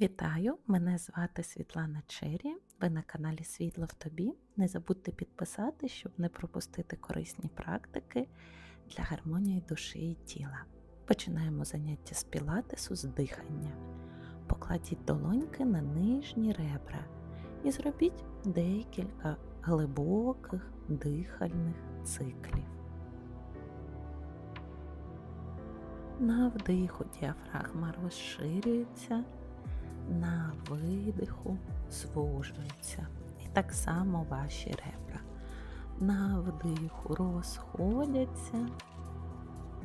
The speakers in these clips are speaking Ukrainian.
Вітаю! Мене звати Світлана Чері. Ви на каналі Світло в тобі. Не забудьте підписати, щоб не пропустити корисні практики для гармонії душі і тіла. Починаємо заняття з пілатесу з дихання. Покладіть долоньки на нижні ребра і зробіть декілька глибоких дихальних циклів. На вдиху діафрагма розширюється, на видиху звужується. І так само ваші ребра. На вдиху розходяться,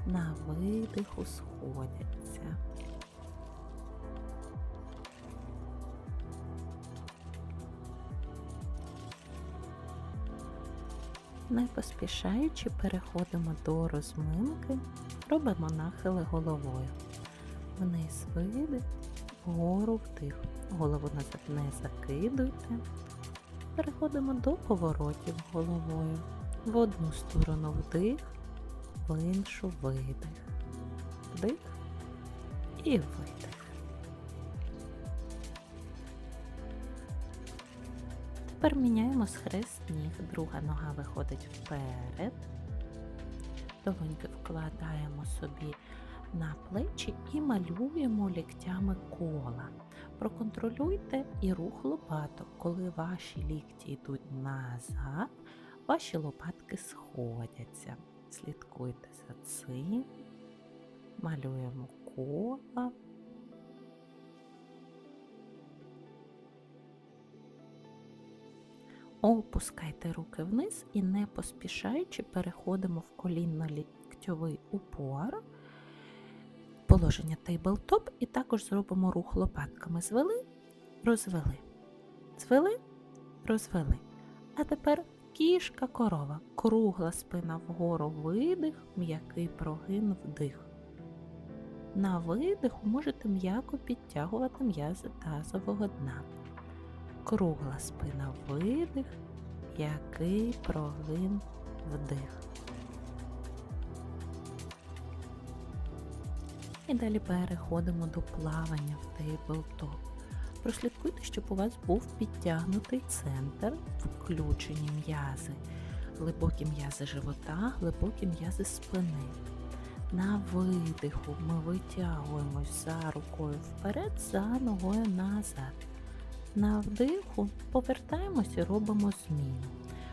на видиху сходяться. Не поспішаючи переходимо до розминки, робимо нахили головою. Вниз видих, вгору вдих. Голову назад не закидуйте. Переходимо до поворотів головою. В одну сторону вдих, в іншу видих. Вдих і видих. Тепер міняємо схрест ніг. Друга нога виходить вперед. Долоньки вкладаємо собі на плечі і малюємо ліктями кола. Проконтролюйте і рух лопаток. Коли ваші лікті йдуть назад, ваші лопатки сходяться. Слідкуйте за цим. Малюємо кола. Опускайте руки вниз і не поспішаючи переходимо в колінно-ліктьовий упор, положення тейблтоп і також зробимо рух лопатками. Звели, розвели, звели, розвели. А тепер кішка корова, кругла спина вгору видих, м'який прогин вдих. На видиху можете м'яко підтягувати м'язи тазового дна кругла спина видих, який прогин вдих. І далі переходимо до плавання в тейблтоп. Прослідкуйте, щоб у вас був підтягнутий центр, включені м'язи, глибокі м'язи живота, глибокі м'язи спини. На видиху ми витягуємось за рукою вперед, за ногою назад. На вдиху повертаємося і робимо зміну.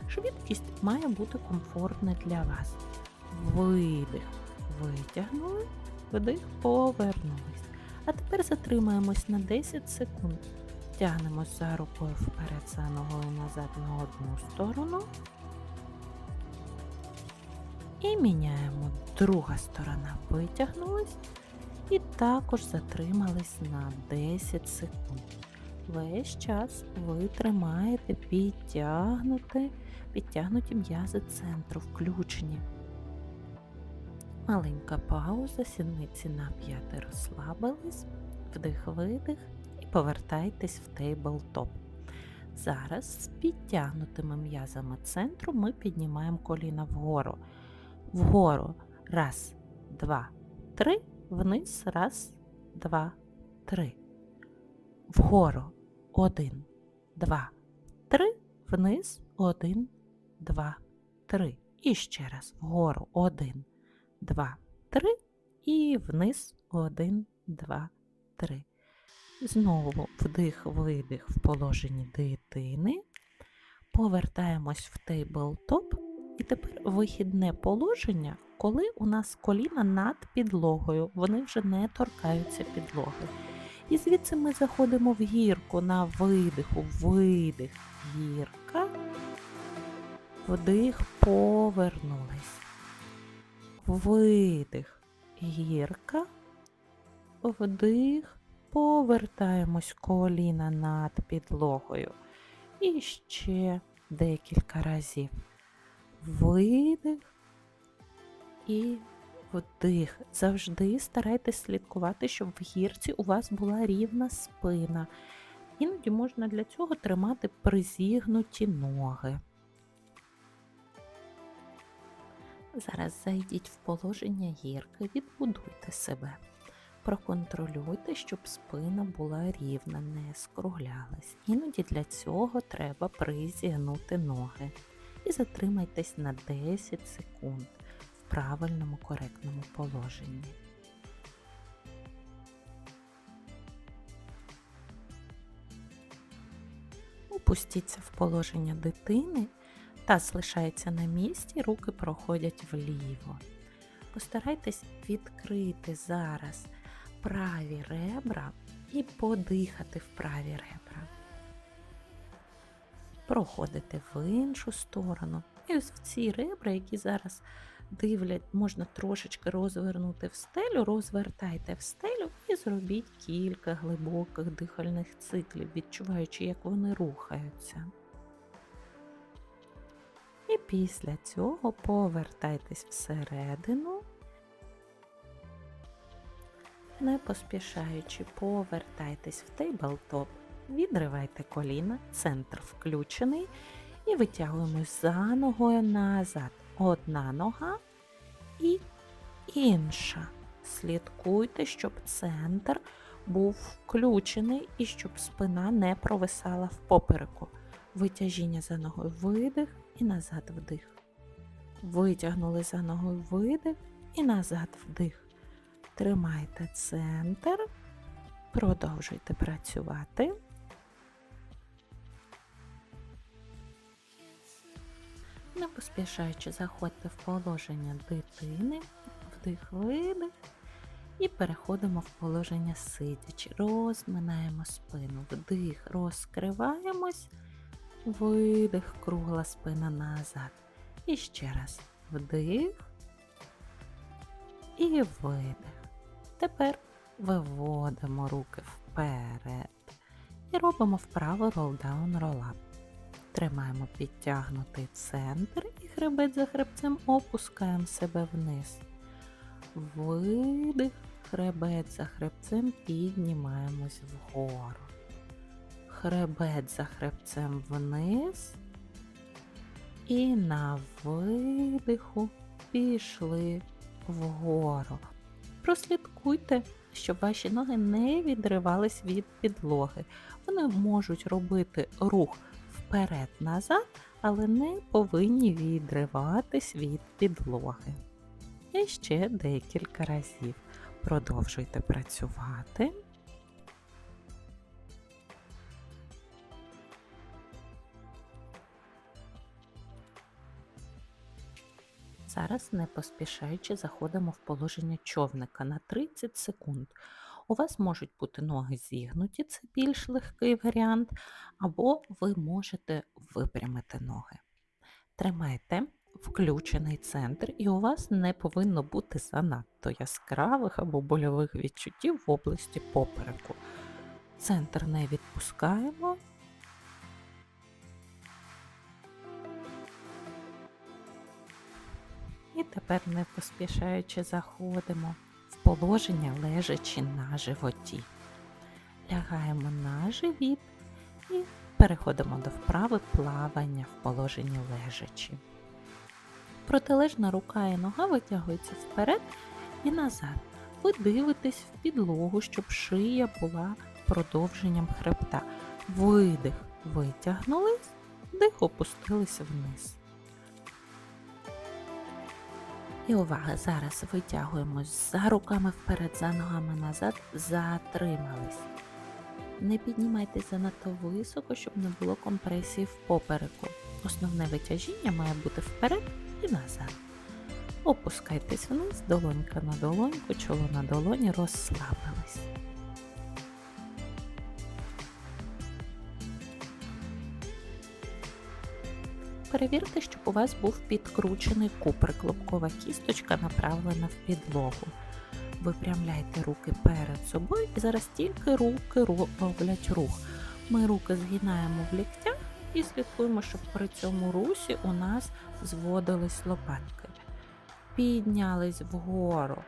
Швидкість має бути комфортна для вас. Видих, витягнули, вдих, повернулись. А тепер затримаємось на 10 секунд. Тягнемось за рукою вперед, за ногою назад на одну сторону. І міняємо. Друга сторона витягнулась. І також затримались на 10 секунд весь час ви тримаєте підтягнуті м'язи центру, включені. Маленька пауза, сідниці на п'яти розслабились, вдих-видих і повертайтесь в тейблтоп. Зараз з підтягнутими м'язами центру ми піднімаємо коліна вгору. Вгору. Раз, два, три, вниз, раз, два, три вгору. Один, два, три, вниз, один, два, три. І ще раз вгору. Один, два, три. І вниз один, два, три. Знову вдих, видих в положенні дитини. Повертаємось в тейблтоп. І тепер вихідне положення, коли у нас коліна над підлогою. Вони вже не торкаються підлоги. І звідси ми заходимо в гірку на видиху, видих, гірка, вдих, повернулись. Видих, гірка, вдих, повертаємось коліна над підлогою. І ще декілька разів. Видих і вдих. Завжди старайтесь слідкувати, щоб в гірці у вас була рівна спина. Іноді можна для цього тримати призігнуті ноги. Зараз зайдіть в положення гірки, відбудуйте себе. Проконтролюйте, щоб спина була рівна, не скруглялась. Іноді для цього треба призігнути ноги. І затримайтесь на 10 секунд в правильному коректному положенні. Опустіться в положення дитини, таз лишається на місці, руки проходять вліво. Постарайтесь відкрити зараз праві ребра і подихати в праві ребра. Проходите в іншу сторону. І ось в ці ребра, які зараз дивлять, можна трошечки розвернути в стелю, розвертайте в стелю і зробіть кілька глибоких дихальних циклів, відчуваючи, як вони рухаються. І після цього повертайтесь всередину, не поспішаючи, повертайтесь в тейблтоп, відривайте коліна, центр включений і витягуємось за ногою назад. Одна нога і інша. Слідкуйте, щоб центр був включений і щоб спина не провисала в попереку. Витяжіння за ногою видих і назад вдих. Витягнули за ногою видих і назад вдих. Тримайте центр, продовжуйте працювати. Не поспішаючи заходьте в положення дитини, вдих, видих. І переходимо в положення сидячи. Розминаємо спину. Вдих, розкриваємось, видих, кругла спина назад. І ще раз вдих і видих. Тепер виводимо руки вперед і робимо вправо roll-down, roll-up. Тримаємо підтягнутий центр і хребет за хребцем опускаємо себе вниз. Видих, хребет за хребцем піднімаємось вгору. Хребет за хребцем вниз. І на видиху пішли вгору. Прослідкуйте, щоб ваші ноги не відривались від підлоги. Вони можуть робити рух вперед-назад, але не повинні відриватись від підлоги. І ще декілька разів. Продовжуйте працювати. Зараз, не поспішаючи, заходимо в положення човника на 30 секунд. У вас можуть бути ноги зігнуті, це більш легкий варіант, або ви можете випрямити ноги. Тримайте включений центр, і у вас не повинно бути занадто яскравих або больових відчуттів в області попереку. Центр не відпускаємо. І тепер, не поспішаючи, заходимо в положення лежачи на животі. Лягаємо на живіт і переходимо до вправи плавання в положенні лежачі. Протилежна рука і нога витягуються вперед і назад. Ви дивитесь в підлогу, щоб шия була продовженням хребта. Видих, витягнулись, дих опустилися вниз. І увага, зараз витягуємось за руками вперед, за ногами назад, затримались. Не піднімайтеся занадто високо, щоб не було компресії в попереку. Основне витяжіння має бути вперед і назад. Опускайтесь вниз, долонька на долоньку, чоло на долоні, розслабились. Перевірте, щоб у вас був підкручений куприк, лобкова кісточка направлена в підлогу. Випрямляйте руки перед собою і зараз тільки руки роблять рух. Ми руки згинаємо в ліктях і слідкуємо, щоб при цьому русі у нас зводились лопатки. Піднялись вгору,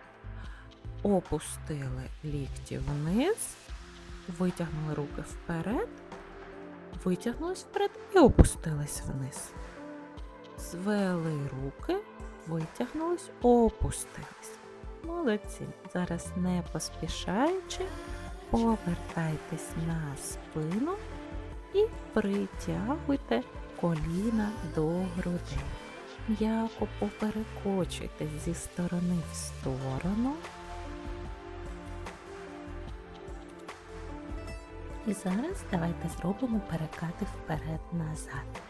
опустили лікті вниз, витягнули руки вперед, витягнулись вперед і опустились вниз. Звели руки, витягнулись, опустились. Молодці. Зараз не поспішаючи, повертайтесь на спину і притягуйте коліна до грудей. М'яко поперекочуйте зі сторони в сторону. І зараз давайте зробимо перекати вперед-назад.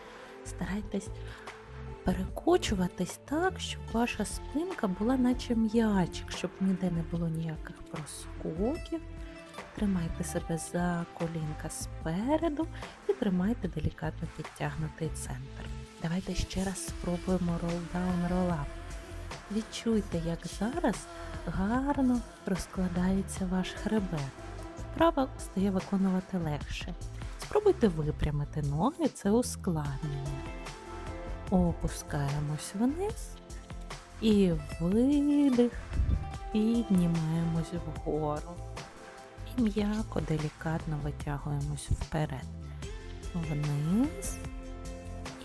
Старайтесь перекочуватись так, щоб ваша спинка була наче м'ячик, щоб ніде не було ніяких проскоків. Тримайте себе за колінка спереду і тримайте делікатно підтягнутий центр. Давайте ще раз спробуємо roll-down, roll-up. Відчуйте, як зараз гарно розкладається ваш хребет. Вправа стає виконувати легше. Спробуйте випрямити ноги, це ускладнення. Опускаємось вниз і видих, піднімаємось вгору. І м'яко, делікатно витягуємось вперед. Вниз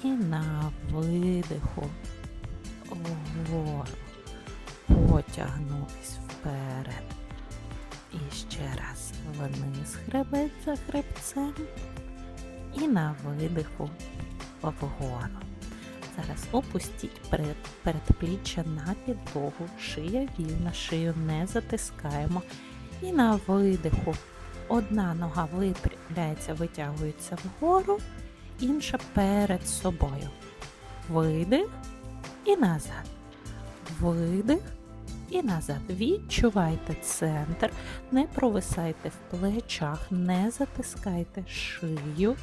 і на видиху вгору. Потягнулись вперед. І ще раз вниз хребет за хребцем. І на видиху вгору. Зараз опустіть перед, передпліччя на підлогу, шия вільна, шию не затискаємо. І на видиху одна нога випрямляється, витягується вгору, інша перед собою. Видих і назад. Видих і назад. Відчувайте центр, не провисайте в плечах, не затискайте шию.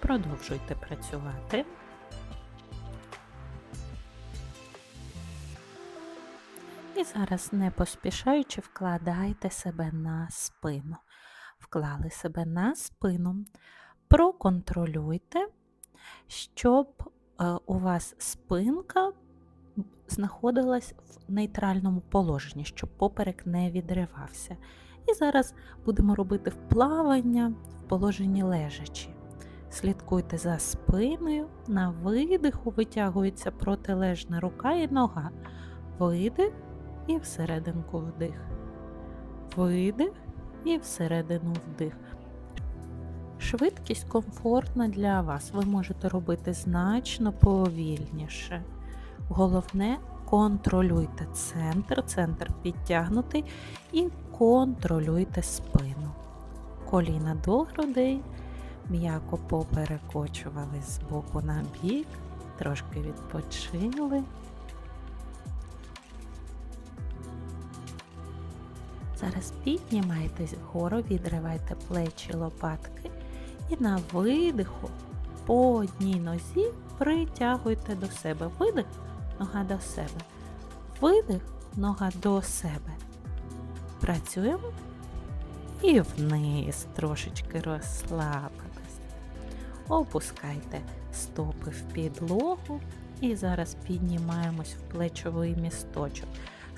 Продовжуйте працювати. І зараз, не поспішаючи, вкладайте себе на спину. Вклали себе на спину. Проконтролюйте, щоб е, у вас спинка знаходилась в нейтральному положенні, щоб поперек не відривався. І зараз будемо робити вплавання в положенні лежачі. Слідкуйте за спиною, на видиху витягується протилежна рука і нога. Видих і всерединку вдих. Видих і всередину вдих. Швидкість комфортна для вас. Ви можете робити значно повільніше. Головне, контролюйте центр, центр підтягнутий і контролюйте спину. Коліна до грудей, м'яко поперекочували з боку на бік, трошки відпочили. Зараз піднімайтесь вгору, відривайте плечі лопатки і на видиху по одній нозі притягуйте до себе. Видих, нога до себе. Видих, нога до себе. Працюємо і вниз трошечки розслабились. Опускайте стопи в підлогу і зараз піднімаємось в плечовий місточок.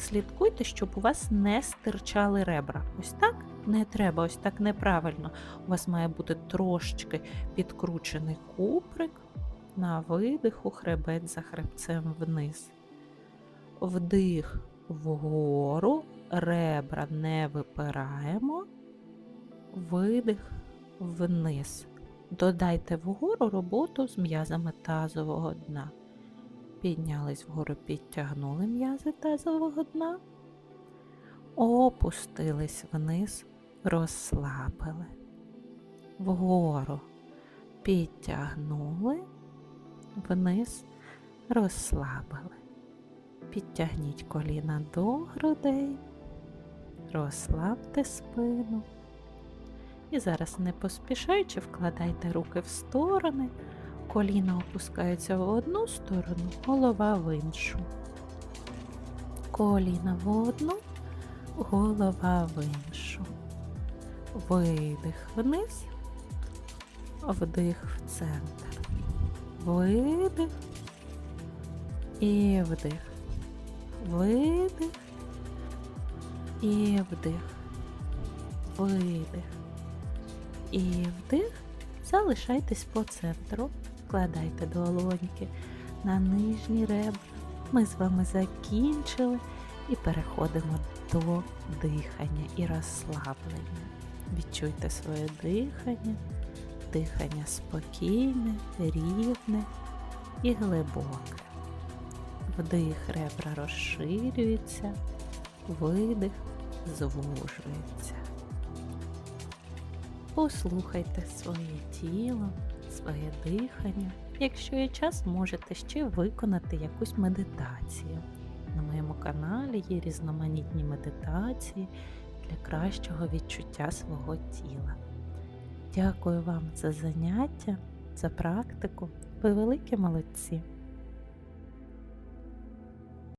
Слідкуйте, щоб у вас не стирчали ребра. Ось так не треба, ось так неправильно. У вас має бути трошечки підкручений куприк, на видиху хребет за хребцем вниз. Вдих вгору, ребра не випираємо, видих вниз. Додайте вгору роботу з м'язами тазового дна. Піднялись вгору, підтягнули м'язи тазового дна, опустились вниз, розслабили. Вгору підтягнули, вниз розслабили. Підтягніть коліна до грудей, розслабте спину. І зараз, не поспішаючи, вкладайте руки в сторони. Коліна опускаються в одну сторону, голова в іншу. Коліна в одну, голова в іншу. Видих вниз, вдих в центр. Видих і вдих. Видих і вдих. Видих. І вдих. Залишайтесь по центру. Вкладайте долоньки на нижні ребра. Ми з вами закінчили. І переходимо до дихання і розслаблення. Відчуйте своє дихання, дихання спокійне, рівне і глибоке. Вдих ребра розширюються, видих звужується. Послухайте своє тіло, своє дихання. Якщо є час, можете ще виконати якусь медитацію. На моєму каналі є різноманітні медитації для кращого відчуття свого тіла. Дякую вам за заняття, за практику. Ви великі молодці!